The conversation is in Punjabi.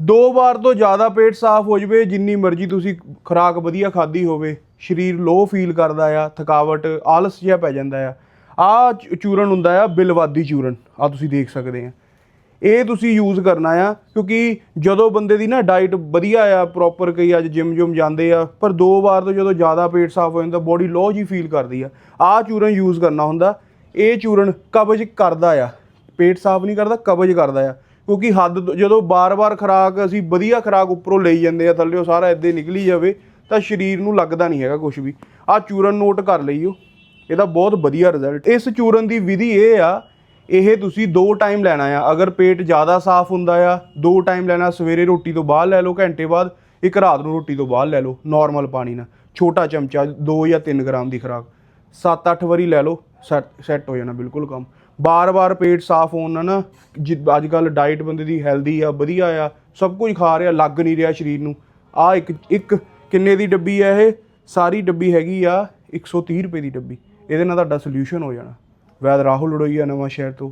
ਦੋ ਵਾਰ ਤੋਂ ਜ਼ਿਆਦਾ ਪੇਟ ਸਾਫ਼ ਹੋ ਜਵੇ, ਜਿੰਨੀ ਮਰਜ਼ੀ ਤੁਸੀਂ ਖੁਰਾਕ ਵਧੀਆ ਖਾਧੀ ਹੋਵੇ, ਸਰੀਰ ਲੋ ਫੀਲ ਕਰਦਾ ਆ, ਥਕਾਵਟ, ਆਲਸ ਜਿਹਾ ਪੈ ਜਾਂਦਾ ਆ। ਆ ਚੂਰਨ ਹੁੰਦਾ ਆ, ਬਿਲਵਾਦੀ ਚੂਰਨ, ਆ ਤੁਸੀਂ ਦੇਖ ਸਕਦੇ ਆ। ਇਹ ਤੁਸੀਂ ਯੂਜ਼ ਕਰਨਾ ਆ, ਕਿਉਂਕਿ ਜਦੋਂ ਬੰਦੇ ਦੀ ਨਾ ਡਾਈਟ ਵਧੀਆ ਆ ਪ੍ਰੋਪਰ ਕਈ ਅੱਜ ਜਿਮ ਜੁਮ ਜਾਂਦੇ ਆ, ਪਰ ਦੋ ਵਾਰ ਤੋਂ ਜਦੋਂ ਜ਼ਿਆਦਾ ਪੇਟ ਸਾਫ਼ ਹੋ ਜਾਂਦਾ ਬੋਡੀ ਲੋ ਜੀ ਫੀਲ ਕਰਦੀ ਆ। ਆ ਚੂਰਨ ਯੂਜ਼ ਕਰਨਾ ਹੁੰਦਾ, ਇਹ ਚੂਰਨ ਕਬਜ਼ ਕਰਦਾ ਆ। ਪੇਟ ਸਾਫ਼ ਨਹੀਂ ਕਰਦਾ, ਕਬਜ਼ ਕਰਦਾ ਆ। ਕਿਉਂਕਿ ਹੱਦ ਤੋਂ- ਜਦੋਂ ਬਾਰ-ਬਾਰ ਖੁਰਾਕ ਅਸੀਂ ਵਧੀਆ ਖੁਰਾਕ ਉੱਪਰੋਂ ਲਈ ਜਾਂਦੇ ਆ, ਥੱਲੇੋਂ ਸਾਰਾ ਇੱਦਾਂ ਨਿਕਲੀ ਜਾਵੇ, ਤਾਂ ਸਰੀਰ ਨੂੰ ਲੱਗਦਾ ਨਹੀਂ ਹੈਗਾ ਕੁਝ ਵੀ। ਆ ਚੂਰਨ ਨੋਟ ਕਰ ਲਈਓ। ਇਹਦਾ ਬਹੁਤ ਵਧੀਆ ਰਿਜ਼ਲਟ ਇਸ ਚੂਰਨ ਦੀ ਵਿਧੀ ਇਹ ਆ, ਇਹ ਤੁਸੀਂ ਦੋ ਟਾਈਮ ਲੈਣਾ ਆ। ਅਗਰ ਪੇਟ ਜ਼ਿਆਦਾ ਸਾਫ਼ ਹੁੰਦਾ ਆ, ਦੋ ਟਾਈਮ ਲੈਣਾ, ਸਵੇਰੇ ਰੋਟੀ ਤੋਂ ਬਾਅਦ ਲੈ ਲਓ, ਘੰਟੇ ਬਾਅਦ, ਇੱਕ ਰਾਤ ਨੂੰ ਰੋਟੀ ਤੋਂ ਬਾਅਦ ਲੈ ਲਓ ਨਾਰਮਲ ਪਾਣੀ ਨਾਲ। ਛੋਟਾ ਚਮਚਾ 2 ਜਾਂ 3 ਗ੍ਰਾਮ ਦੀ ਖੁਰਾਕ। 7-8 ਵਾਰੀ ਲੈ ਲਓ ਸੈੱਟ ਹੋ ਜਾਣਾ ਬਿਲਕੁਲ ਕੰਮ। ਬਾਰ-ਬਾਰ ਪੇਟ ਸਾਫ਼ ਹੋਣ ਨਾਲ ਨਾ ਅੱਜ ਕੱਲ ਡਾਈਟ ਬੰਦੇ ਦੀ ਹੈਲਦੀ ਆ, ਵਧੀਆ ਆ, ਸਭ ਕੁਝ ਖਾ ਰਿਹਾ, ਲੱਗ ਨਹੀਂ ਰਿਹਾ ਸਰੀਰ ਨੂੰ। ਆ ਇੱਕ ਇੱਕ ਕਿੰਨੇ ਦੀ ਡੱਬੀ ਆ ਇਹ? ਸਾਰੀ ਡੱਬੀ ਹੈਗੀ ਆ 130 ਰੁਪਏ ਦੀ ਡੱਬੀ। ਇਹਦੇ ਨਾਲ ਤੁਹਾਡਾ ਸੋਲੂਸ਼ਨ ਹੋ ਜਾਣਾ। ਵੈਦ ਰਾਹੁਲ ਲੜੋਈਆ ਨਵਾਂ ਸ਼ਹਿਰ ਤੋਂ।